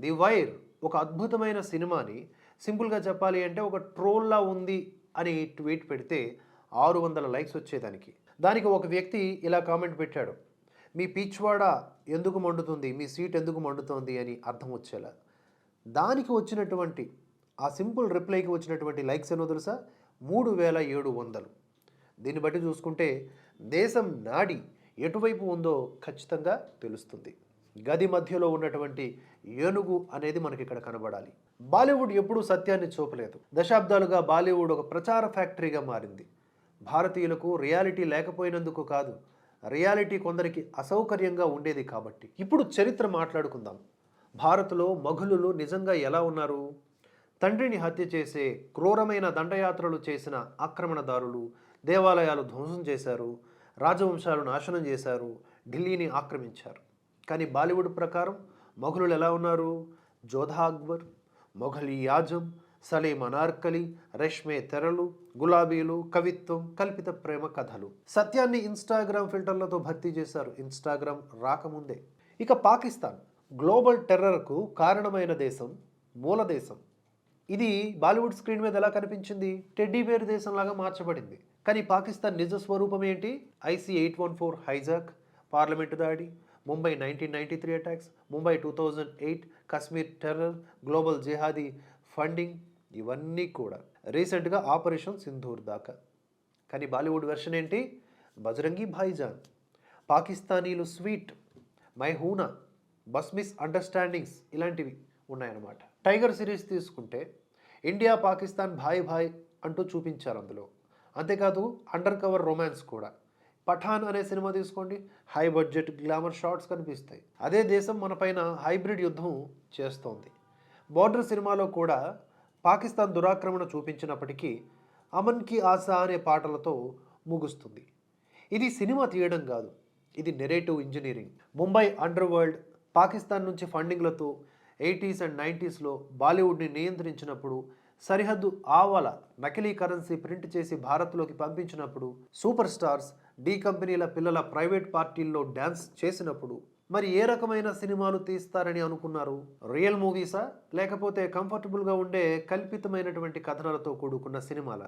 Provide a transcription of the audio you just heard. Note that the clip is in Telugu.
ది వైర్ ఒక అద్భుతమైన సినిమాని సింపుల్గా చెప్పాలి అంటే ఒక ట్రోల్లా ఉంది అని ట్వీట్ పెడితే ఆరు వందల లైక్స్ వచ్చేదానికి. దానికి ఒక వ్యక్తి ఇలా కామెంట్ పెట్టాడు. మీ పిచ్వాడ ఎందుకు మండుతుంది? మీ సీట్ ఎందుకు మండుతోంది? అని అర్థం వచ్చేలా. దానికి వచ్చినటువంటి ఆ సింపుల్ రిప్లైకి వచ్చినటువంటి లైక్స్ ఎన్నో తెలుసా? మూడు వేల ఏడు వందలు. దీన్ని బట్టి చూసుకుంటే దేశం నాడి ఎటువైపు ఉందో ఖచ్చితంగా తెలుస్తుంది. గది మధ్యలో ఉన్నటువంటి ఏనుగు అనేది మనకి ఇక్కడ కనబడాలి. బాలీవుడ్ ఎప్పుడూ సత్యాన్ని చూపలేదు. దశాబ్దాలుగా బాలీవుడ్ ఒక ప్రచార ఫ్యాక్టరీగా మారింది. భారతీయులకు రియాలిటీ లేకపోయినందుకు కాదు రియాలిటీ కొందరికి అసౌకర్యంగా ఉండేది కాబట్టి. ఇప్పుడు చరిత్ర మాట్లాడుకుందాం. భారత్లో మొఘలులు నిజంగా ఎలా ఉన్నారు? తండ్రిని హత్య చేసే క్రూరమైన దండయాత్రలు చేసిన ఆక్రమణదారులు దేవాలయాలు ధ్వంసం చేశారు రాజవంశాలు నాశనం చేశారు ఢిల్లీని ఆక్రమించారు. కానీ బాలీవుడ్ ప్రకారం మొఘలులు ఎలా ఉన్నారు? జోధా అక్బర్ మొఘలి యాజం సలీం అనార్కలి రష్మే తెరలు గులాబీలు కవిత్వం కల్పిత ప్రేమ కథలు. సత్యాన్ని ఇన్స్టాగ్రామ్ ఫిల్టర్లతో భర్తీ చేశారు. ఇన్స్టాగ్రామ్ రాకముందే. ఇక పాకిస్తాన్ గ్లోబల్ టెర్రర్కు కారణమైన దేశం మూల దేశం. ఇది బాలీవుడ్ స్క్రీన్ మీద ఎలా కనిపించింది? టెడ్డీ బేర్ దేశంలాగా మార్చబడింది. కానీ పాకిస్తాన్ నిజ స్వరూపం ఏంటి? IC eight one four hijack parliament దాడి Mumbai nineteen ninety three attacks Mumbai two thousand eight Kashmir terror global jihadi funding ఇవన్నీ కూడా. రీసెంట్గా ఆపరేషన్ సింధూర్ దాకా. కానీ బాలీవుడ్ వెర్షన్ ఏంటి? బజరంగి భాయిజాన్ పాకిస్తానీలు స్వీట్ మై హూనా బస్ మిస్ అండర్స్టాండింగ్స్ ఇలాంటివి ఉన్నాయన్నమాట. టైగర్ సిరీస్ తీసుకుంటే ఇండియా పాకిస్తాన్ భాయ్ భాయ్ అంటూ చూపించారు అందులో. అంతేకాదు అండర్ కవర్ రొమాన్స్ కూడా. పఠాన్ అనే సినిమా తీసుకోండి. హై బడ్జెట్ గ్లామర్ షాట్స్ కనిపిస్తాయి. అదే దేశం మన పైన హైబ్రిడ్ యుద్ధం చేస్తోంది. బార్డర్ సినిమాలో కూడా పాకిస్తాన్ దురాక్రమణ చూపించినప్పటికీ అమన్కి ఆశా అనే పాటలతో ముగుస్తుంది. ఇది సినిమా తీయడం కాదు ఇది narrative engineering Mumbai underworld Pakistan నుంచి ఫండింగ్లతో ఎయిటీస్ అండ్ నైంటీస్లో బాలీవుడ్ని నియంత్రించినప్పుడు సరిహద్దు ఆవల నకిలీ కరెన్సీ ప్రింట్ చేసి భారత్లోకి పంపించినప్పుడు సూపర్ స్టార్స్ డి కంపెనీల పిల్లల ప్రైవేట్ పార్టీల్లో డ్యాన్స్ చేసినప్పుడు మరి ఏ రకమైన సినిమాలు తీస్తారని అనుకున్నారు? రియల్ మూవీసా? లేకపోతే కంఫర్టబుల్గా ఉండే కల్పితమైనటువంటి కథనాలతో కూడుకున్న సినిమాల?